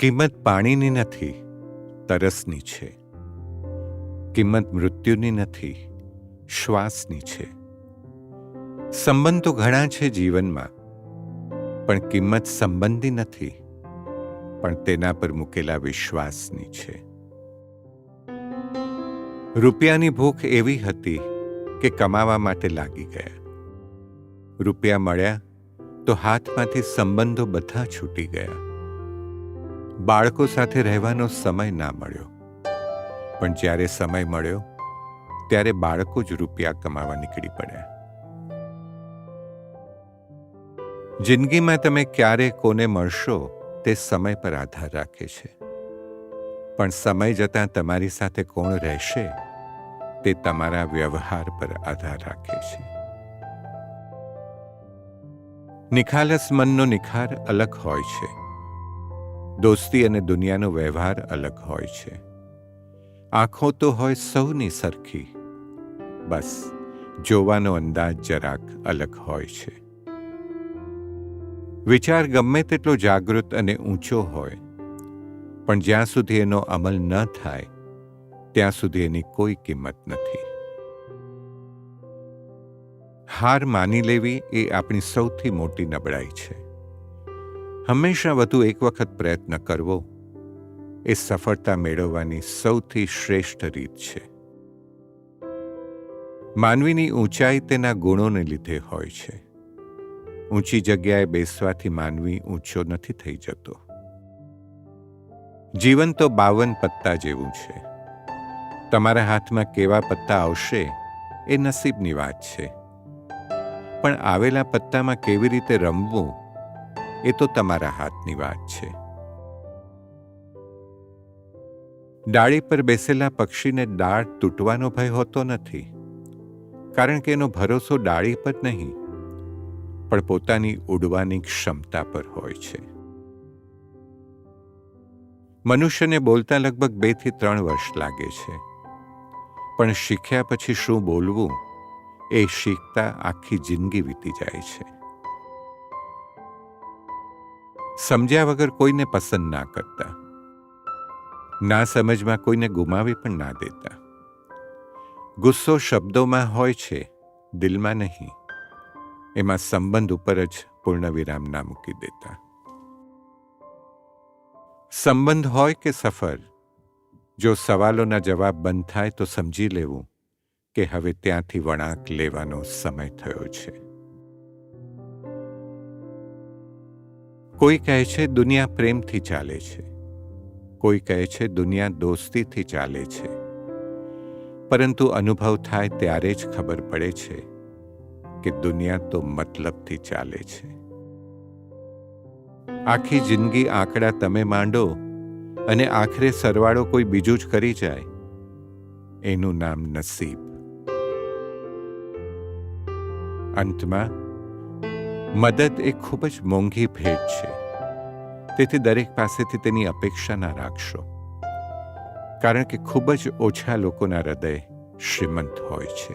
કિંમત પાણીની નથી, તરસની છે. કિંમત મૃત્યુની નથી, શ્વાસની છે. સંબંધ તો ઘણા છે જીવનમાં, પણ કિંમત સંબંધી નથી, પણ તેના પર મૂકેલા વિશ્વાસની છે. રૂપિયાની ભૂખ એવી હતી કે કમાવા માટે લાગી ગયા. રૂપિયા મળ્યા તો હાથમાંથી સંબંધો બધા છૂટી ગયા. બાળકો સાથે રહેવાનો સમય ના મળ્યો. પણ જ્યારે સમય મળ્યો, ત્યારે બાળકો જ રૂપિયા કમાવા નીકળી પડ્યા. જિંદગીમાં તમે ક્યારે કોને મળશો, તે સમય પર આધાર રાખે છે. પણ સમય જતાં તમારી સાથે કોણ રહેશે, તે તમારા વ્યવહાર પર આધાર રાખે છે. નિખાલસ મનનો નિખાર અલગ હોય છે. દોસ્તી અને દુનિયાનો વ્યવહાર અલગ હોય છે. આંખો તો હોય સૌની સરખી. બસ, જોવાનો અંદાજ જરાક અલગ હોય છે. વિચાર ગમે તેટલો જાગૃત અને ઊંચો હોય, પણ જ્યાં સુધી એનો અમલ ન થાય, ત્યાં સુધી એની કોઈ કિંમત નથી. હાર માની લેવી એ આપણી સૌથી મોટી નબળાઈ છે. હંમેશા વધુ એક વખત પ્રયત્ન કરવો એ સફળતા મેળવવાની સૌથી શ્રેષ્ઠ રીત છે. માનવીની ઊંચાઈ તેના ગુણોને લીધે હોય છે. ઊંચી જગ્યાએ બેસવાથી માનવી ઊંચો નથી થઈ જતો. જીવન તો બાવન પત્તા જેવું છે. તમારા હાથમાં કેવા પત્તા આવશે એ નસીબની વાત છે. પણ આવેલા પત્તામાં કેવી રીતે રમવું એ તો તમારા હાથની વાત છે. ડાળી પર બેસેલા પક્ષીને ડાળ તૂટવાનો ભય હોતો નથી, કારણ કે એનો ભરોસો ડાળી પર નહીં, પણ પોતાની ઉડવાની ક્ષમતા પર હોય છે. મનુષ્યને બોલતા લગભગ બેથી ત્રણ વર્ષ લાગે છે, પણ શીખ્યા પછી શું બોલવું એ શીખતા આખી જિંદગી વીતી જાય છે. સમજ્યા વગર કોઈને પસંદ ના કરતા. ના સમજમાં કોઈને ગુમાવી પણ ના દેતા. ગુસ્સો શબ્દોમાં હોય છે, દિલમાં નહીં. એમાં સંબંધ ઉપર જ પૂર્ણ વિરામ ના મૂકી દેતા. સંબંધ હોય કે સફર, જો સવાલોના જવાબ બંધ થાય તો સમજી લેવું કે હવે ત્યાંથી વળાંક લેવાનો સમય થયો છે. કોઈ કહે છે, દુનિયા પ્રેમથી ચાલે છે. કોઈ કહે છે, દુનિયા દોસ્તીથી ચાલે છે. પરંતુ અનુભવ થાય ત્યારે જ ખબર પડે છે કે દુનિયા તો મતલબથી ચાલે છે. આખી જિંદગી આંકડા તમે માંડો અને આખરે સરવાળો કોઈ બીજું જ કરી જાય, એનું નામ નસીબ. અંતમાં મદદ એ ખૂબ જ મોંઘી ભેટ છે. તેથી દરેક પાસેથી તેની અપેક્ષા ના રાખશો. કારણ કે ખૂબ જ ઓછા લોકોના હૃદય શ્રીમંત હોય છે.